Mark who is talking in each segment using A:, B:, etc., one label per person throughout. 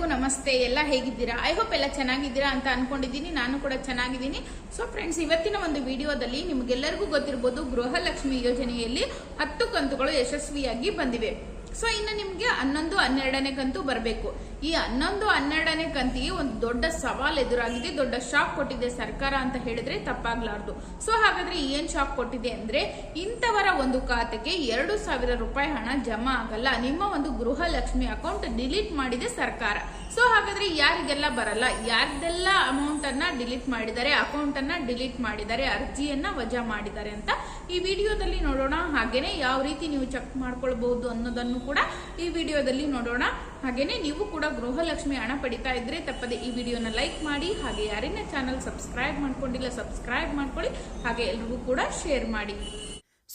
A: ಎಲ್ರಿಗೂ ನಮಸ್ತೆ. ಎಲ್ಲ ಹೇಗಿದ್ದೀರಾ? ಐ ಹೋಪ್ ಎಲ್ಲ ಚೆನ್ನಾಗಿದ್ದೀರಾ ಅಂತ ಅನ್ಕೊಂಡಿದ್ದೀನಿ. ನಾನು ಕೂಡ ಚೆನ್ನಾಗಿದ್ದೀನಿ. ಸೊ ಫ್ರೆಂಡ್ಸ್ ಇವತ್ತಿನ ಒಂದು ವಿಡಿಯೋದಲ್ಲಿ ನಿಮ್ಗೆಲ್ಲರಿಗೂ ಗೊತ್ತಿರ್ಬೋದು ಗೃಹಲಕ್ಷ್ಮಿ ಯೋಜನೆಯಲ್ಲಿ ಹತ್ತು ಕಂತುಗಳು ಯಶಸ್ವಿಯಾಗಿ ಬಂದಿವೆ. ಸೊ ಇನ್ನು ನಿಮಗೆ ಹನ್ನೊಂದು, ಹನ್ನೆರಡನೇ ಕಂತು ಬರಬೇಕು. ಈ ಹನ್ನೊಂದು, ಹನ್ನೆರಡನೇ ಕಂತಿಗೆ ಒಂದು ದೊಡ್ಡ ಸವಾಲ್ ಎದುರಾಗಿದೆ. ದೊಡ್ಡ ಶಾಕ್ ಕೊಟ್ಟಿದೆ ಸರ್ಕಾರ ಅಂತ ಹೇಳಿದ್ರೆ ತಪ್ಪಾಗ್ಲಾರ್ದು. ಸೊ ಹಾಗಾದ್ರೆ ಏನ್ ಶಾಕ್ ಕೊಟ್ಟಿದೆ ಅಂದ್ರೆ, ಇಂಥವರ ಒಂದು ಖಾತೆಗೆ ಎರಡು ಸಾವಿರ ರೂಪಾಯಿ ಹಣ ಜಮಾ ಆಗಲ್ಲ. ನಿಮ್ಮ ಒಂದು ಗೃಹಲಕ್ಷ್ಮಿ ಅಕೌಂಟ್ ಡಿಲೀಟ್ ಮಾಡಿದೆ ಸರ್ಕಾರ. ಸೊ ಹಾಗಾದ್ರೆ ಯಾರಿಗೆಲ್ಲ ಬರಲ್ಲ? ಯಾರ್ದೆಲ್ಲ ಅಮೌಂಟ್ ಅನ್ನ ಡಿಲೀಟ್ ಮಾಡಿದ್ದಾರೆ? ಅಕೌಂಟ್ ಅನ್ನ ಡಿಲೀಟ್ ಮಾಡಿದ್ದಾರೆ? ಅರ್ಜಿಯನ್ನ ವಜಾ ಮಾಡಿದ್ದಾರೆ ಅಂತ ಈ ವಿಡಿಯೋದಲ್ಲಿ ನೋಡೋಣ ಹಾಗೇನೆ ಯಾವ ರೀತಿ ನೀವು ಚೆಕ್ ಮಾಡ್ಕೊಳ್ಬಹುದು ಅನ್ನೋದನ್ನು ಕೂಡ ಈ ವಿಡಿಯೋದಲ್ಲಿ ನೋಡೋಣ. ಹಾಗೇನೆ ನೀವು ಕೂಡ ಗೃಹಲಕ್ಷ್ಮಿ ಹಣ ಪಡಿತಾ ಇದ್ರೆ ತಪ್ಪದೆ ಈ ವಿಡಿಯೋನ ಲೈಕ್ ಮಾಡಿ, ಹಾಗೆ ಯಾರಿನ ಚಾನಲ್ ಸಬ್ಸ್ಕ್ರೈಬ್ ಮಾಡ್ಕೊಂಡಿಲ್ಲ ಸಬ್ಸ್ಕ್ರೈಬ್ ಮಾಡ್ಕೊಳ್ಳಿ, ಹಾಗೆ ಎಲ್ರಿಗೂ ಕೂಡ ಶೇರ್ ಮಾಡಿ.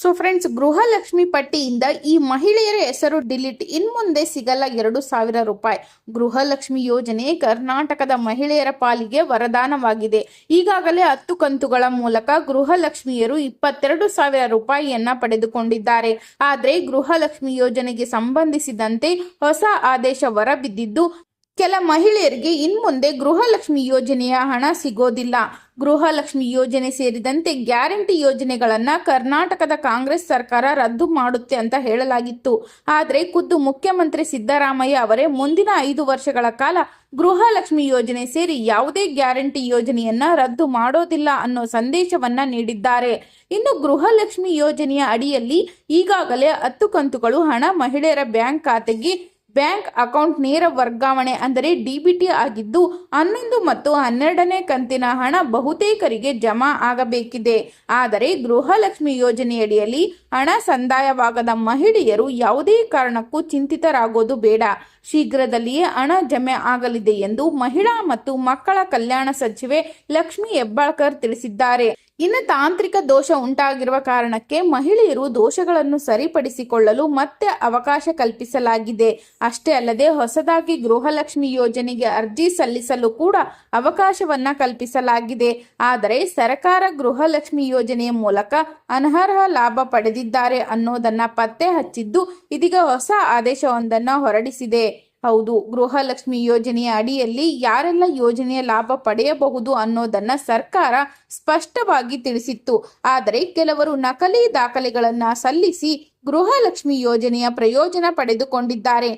A: ಸೊ ಫ್ರೆಂಡ್ಸ್ ಗೃಹಲಕ್ಷ್ಮಿ ಪಟ್ಟಿಯಿಂದ ಈ ಮಹಿಳೆಯರ ಹೆಸರು ಡಿಲೀಟ್ ಇನ್ಮುಂದೆ ಸಿಗಲ್ಲ ಎರಡು ಸಾವಿರ ರೂಪಾಯಿ. ಗೃಹಲಕ್ಷ್ಮಿ ಯೋಜನೆ ಕರ್ನಾಟಕದ ಮಹಿಳೆಯರ ಪಾಲಿಗೆ ವರದಾನವಾಗಿದೆ. ಈಗಾಗಲೇ ಹತ್ತು ಕಂತುಗಳ ಮೂಲಕ ಗೃಹಲಕ್ಷ್ಮಿಯರು ಇಪ್ಪತ್ತೆರಡು ಸಾವಿರ ರೂಪಾಯಿಯನ್ನ ಪಡೆದುಕೊಂಡಿದ್ದಾರೆ. ಆದರೆ ಗೃಹಲಕ್ಷ್ಮಿ ಯೋಜನೆಗೆ ಸಂಬಂಧಿಸಿದಂತೆ ಹೊಸ ಆದೇಶ ಹೊರಬಿದ್ದಿದ್ದು ಕೆಲ ಮಹಿಳೆಯರಿಗೆ ಇನ್ಮುಂದೆ ಗೃಹಲಕ್ಷ್ಮಿ ಯೋಜನೆಯ ಹಣ ಸಿಗೋದಿಲ್ಲ. ಗೃಹಲಕ್ಷ್ಮಿ ಯೋಜನೆ ಸೇರಿದಂತೆ ಗ್ಯಾರಂಟಿ ಯೋಜನೆಗಳನ್ನ ಕರ್ನಾಟಕದ ಕಾಂಗ್ರೆಸ್ ಸರ್ಕಾರ ರದ್ದು ಮಾಡುತ್ತೆ ಅಂತ ಹೇಳಲಾಗಿತ್ತು. ಆದರೆ ಖುದ್ದು ಮುಖ್ಯಮಂತ್ರಿ ಸಿದ್ದರಾಮಯ್ಯ ಅವರೇ ಮುಂದಿನ ಐದು ವರ್ಷಗಳ ಕಾಲ ಗೃಹಲಕ್ಷ್ಮಿ ಯೋಜನೆ ಸೇರಿ ಯಾವುದೇ ಗ್ಯಾರಂಟಿ ಯೋಜನೆಯನ್ನ ರದ್ದು ಮಾಡೋದಿಲ್ಲ ಅನ್ನೋ ಸಂದೇಶವನ್ನ ನೀಡಿದ್ದಾರೆ. ಇನ್ನು ಗೃಹಲಕ್ಷ್ಮಿ ಯೋಜನೆಯ ಅಡಿಯಲ್ಲಿ ಈಗಾಗಲೇ ಹತ್ತು ಕಂತುಗಳು ಹಣ ಮಹಿಳೆಯರ ಬ್ಯಾಂಕ್ ಖಾತೆಗೆ ಬ್ಯಾಂಕ್ ಅಕೌಂಟ್ ನೇರ ವರ್ಗಾವಣೆ ಅಂದರೆ ಡಿಬಿಟಿ ಆಗಿದ್ದು ಹನ್ನೊಂದು ಮತ್ತು ಹನ್ನೆರಡನೇ ಕಂತಿನ ಹಣ ಬಹುತೇಕರಿಗೆ ಜಮಾ ಆಗಬೇಕಿದೆ. ಆದರೆ ಗೃಹಲಕ್ಷ್ಮಿ ಯೋಜನೆಯಡಿಯಲ್ಲಿ ಹಣ ಸಂದಾಯವಾಗದ ಮಹಿಳೆಯರು ಯಾವುದೇ ಕಾರಣಕ್ಕೂ ಚಿಂತಿತರಾಗೋದು ಬೇಡ. ಶೀಘ್ರದಲ್ಲಿಯೇ ಹಣ ಜಮೆ ಆಗಲಿದೆ ಎಂದು ಮಹಿಳಾ ಮತ್ತು ಮಕ್ಕಳ ಕಲ್ಯಾಣ ಸಚಿವೆ ಲಕ್ಷ್ಮಿ ಹೆಬ್ಬಾಳ್ಕರ್ ತಿಳಿಸಿದ್ದಾರೆ. ಇನ್ನು ತಾಂತ್ರಿಕ ದೋಷ ಉಂಟಾಗಿರುವ ಕಾರಣಕ್ಕೆ ಮಹಿಳೆಯರು ದೋಷಗಳನ್ನು ಸರಿಪಡಿಸಿಕೊಳ್ಳಲು ಮತ್ತೆ ಅವಕಾಶ ಕಲ್ಪಿಸಲಾಗಿದೆ. ಅಷ್ಟೇ ಅಲ್ಲದೆ ಹೊಸದಾಗಿ ಗೃಹಲಕ್ಷ್ಮಿ ಯೋಜನೆಗೆ ಅರ್ಜಿ ಸಲ್ಲಿಸಲು ಕೂಡ ಅವಕಾಶವನ್ನ ಕಲ್ಪಿಸಲಾಗಿದೆ. ಆದರೆ ಸರ್ಕಾರ ಗೃಹಲಕ್ಷ್ಮಿ ಯೋಜನೆಯ ಮೂಲಕ ಅನರ್ಹ ಲಾಭ ಪಡೆದಿದ್ದಾರೆ ಅನ್ನೋದನ್ನ ಪತ್ತೆ ಹಚ್ಚಿದ್ದು ಇದೀಗ ಹೊಸ ಆದೇಶವೊಂದನ್ನು ಹೊರಡಿಸಿದೆ. ಹೌದು, ಗೃಹಲಕ್ಷ್ಮಿ ಯೋಜನೆಯ ಅಡಿಯಲ್ಲಿ ಯಾರೆಲ್ಲ ಯೋಜನೆಯ ಲಾಭ ಪಡೆಯಬಹುದು ಅನ್ನೋದನ್ನ ಸರ್ಕಾರ ಸ್ಪಷ್ಟವಾಗಿ ತಿಳಿಸಿತ್ತು. ಆದರೆ ಕೆಲವರು ನಕಲಿ ದಾಖಲೆಗಳನ್ನ ಸಲ್ಲಿಸಿ ಗೃಹಲಕ್ಷ್ಮಿ ಯೋಜನೆಯ ಪ್ರಯೋಜನ ಪಡೆದುಕೊಂಡಿದ್ದಾರೆ.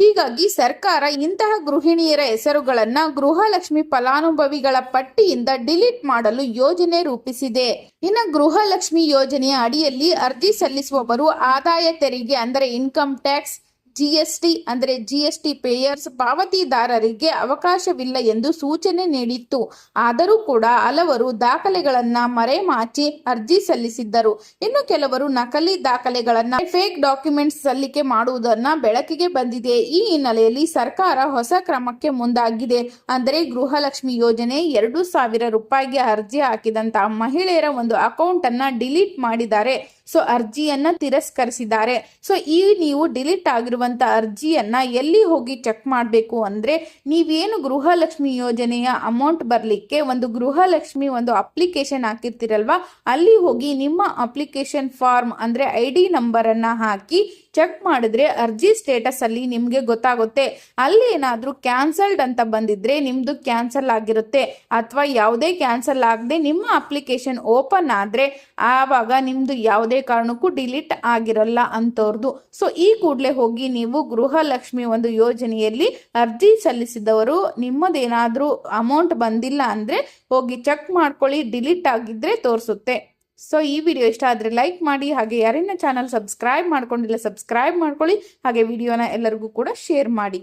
A: ಹೀಗಾಗಿ ಸರ್ಕಾರ ಇಂತಹ ಗೃಹಿಣಿಯರ ಹೆಸರುಗಳನ್ನ ಗೃಹಲಕ್ಷ್ಮಿ ಫಲಾನುಭವಿಗಳ ಪಟ್ಟಿಯಿಂದ ಡಿಲೀಟ್ ಮಾಡಲು ಯೋಜನೆ ರೂಪಿಸಿದೆ. ಇನ್ನು ಗೃಹಲಕ್ಷ್ಮಿ ಯೋಜನೆಯ ಅಡಿಯಲ್ಲಿ ಅರ್ಜಿ ಸಲ್ಲಿಸುವವರು ಆದಾಯ ತೆರಿಗೆ, ಅಂದರೆ ಇನ್ಕಮ್ ಟ್ಯಾಕ್ಸ್ ಜಿಎಸ್ಟಿ ಅಂದರೆ ಜಿಎಸ್ಟಿ ಪೇಯರ್ಸ್ ಪಾವತಿದಾರರಿಗೆ ಅವಕಾಶವಿಲ್ಲ ಎಂದು ಸೂಚನೆ ನೀಡಿತ್ತು. ಆದರೂ ಕೂಡ ಹಲವರು ದಾಖಲೆಗಳನ್ನು ಮರೆಮಾಚಿ ಅರ್ಜಿ ಸಲ್ಲಿಸಿದ್ದರು. ಇನ್ನು ಕೆಲವರು ನಕಲಿ ದಾಖಲೆಗಳನ್ನು ಫೇಕ್ ಡಾಕ್ಯುಮೆಂಟ್ಸ್ ಸಲ್ಲಿಕೆ ಮಾಡುವುದನ್ನ ಬೆಳಕಿಗೆ ಬಂದಿದೆ. ಈ ಹಿನ್ನೆಲೆಯಲ್ಲಿ ಸರ್ಕಾರ ಹೊಸ ಕ್ರಮಕ್ಕೆ ಮುಂದಾಗಿದೆ. ಅಂದರೆ ಗೃಹಲಕ್ಷ್ಮಿ ಯೋಜನೆ ಎರಡು ಸಾವಿರ ರೂಪಾಯಿಗೆ ಅರ್ಜಿ ಹಾಕಿದಂತಹ ಮಹಿಳೆಯರ ಒಂದು ಅಕೌಂಟ್ ಅನ್ನ ಡಿಲೀಟ್ ಮಾಡಿದ್ದಾರೆ. ಸೊ ಅರ್ಜಿಯನ್ನ ತಿರಸ್ಕರಿಸಿದ್ದಾರೆ. ಸೊ ಈ ನೀವು ಡಿಲೀಟ್ ಆಗಿರುವಂತ ಅರ್ಜಿಯನ್ನು ಎಲ್ಲಿ ಹೋಗಿ ಚೆಕ್ ಮಾಡಬೇಕು ಅಂದ್ರೆ ನೀವೇನು ಗೃಹಲಕ್ಷ್ಮಿ ಯೋಜನೆಯ ಅಮೌಂಟ್ ಬರಲಿಕ್ಕೆ ಒಂದು ಗೃಹಲಕ್ಷ್ಮಿ ಒಂದು ಅಪ್ಲಿಕೇಶನ್ ಹಾಕಿರ್ತೀರಲ್ವ, ಅಲ್ಲಿ ಹೋಗಿ ನಿಮ್ಮ ಅಪ್ಲಿಕೇಶನ್ ಫಾರ್ಮ್ ಅಂದ್ರೆ ಐ ಡಿ ನಂಬರನ್ನು ಹಾಕಿ ಚೆಕ್ ಮಾಡಿದ್ರೆ ಅರ್ಜಿ ಸ್ಟೇಟಸ್ ಅಲ್ಲಿ ನಿಮ್ಗೆ ಗೊತ್ತಾಗುತ್ತೆ. ಅಲ್ಲಿ ಏನಾದ್ರೂ ಕ್ಯಾನ್ಸಲ್ಡ್ ಅಂತ ಬಂದಿದ್ರೆ ನಿಮ್ದು ಕ್ಯಾನ್ಸಲ್ ಆಗಿರುತ್ತೆ. ಅಥವಾ ಯಾವುದೇ ಕ್ಯಾನ್ಸಲ್ ಆಗದೆ ನಿಮ್ಮ ಅಪ್ಲಿಕೇಶನ್ ಓಪನ್ ಆದ್ರೆ ಆವಾಗ ನಿಮ್ದು ಯಾವುದೇ ಕಾರಣಕ್ಕೂ ಡಿಲೀಟ್ ಆಗಿರಲ್ಲ ಅಂತವ್ರದ್ದು ಸೊ ಈ ಕೂಡಲೇ ಹೋಗಿ ನೀವು ಗೃಹಲಕ್ಷ್ಮಿ ಒಂದು ಯೋಜನೆಯಲ್ಲಿ ಅರ್ಜಿ ಸಲ್ಲಿಸಿದವರು ನಿಮ್ಮದೇನಾದ್ರೂ ಅಮೌಂಟ್ ಬಂದಿಲ್ಲ ಅಂದ್ರೆ ಹೋಗಿ ಚೆಕ್ ಮಾಡ್ಕೊಳ್ಳಿ ಡಿಲೀಟ್ ಆಗಿದ್ರೆ ತೋರಿಸುತ್ತೆ. ಸೊ ಈ ವಿಡಿಯೋ ಇಷ್ಟ ಆದರೆ ಲೈಕ್ ಮಾಡಿ, ಹಾಗೆ ಯಾರನ್ನ ಚಾನಲ್ ಸಬ್ಸ್ಕ್ರೈಬ್ ಮಾಡ್ಕೊಂಡಿಲ್ಲ ಸಬ್ಸ್ಕ್ರೈಬ್ ಮಾಡ್ಕೊಳ್ಳಿ, ಹಾಗೆ ವಿಡಿಯೋನ ಎಲ್ಲರಿಗೂ ಕೂಡ ಶೇರ್ ಮಾಡಿ.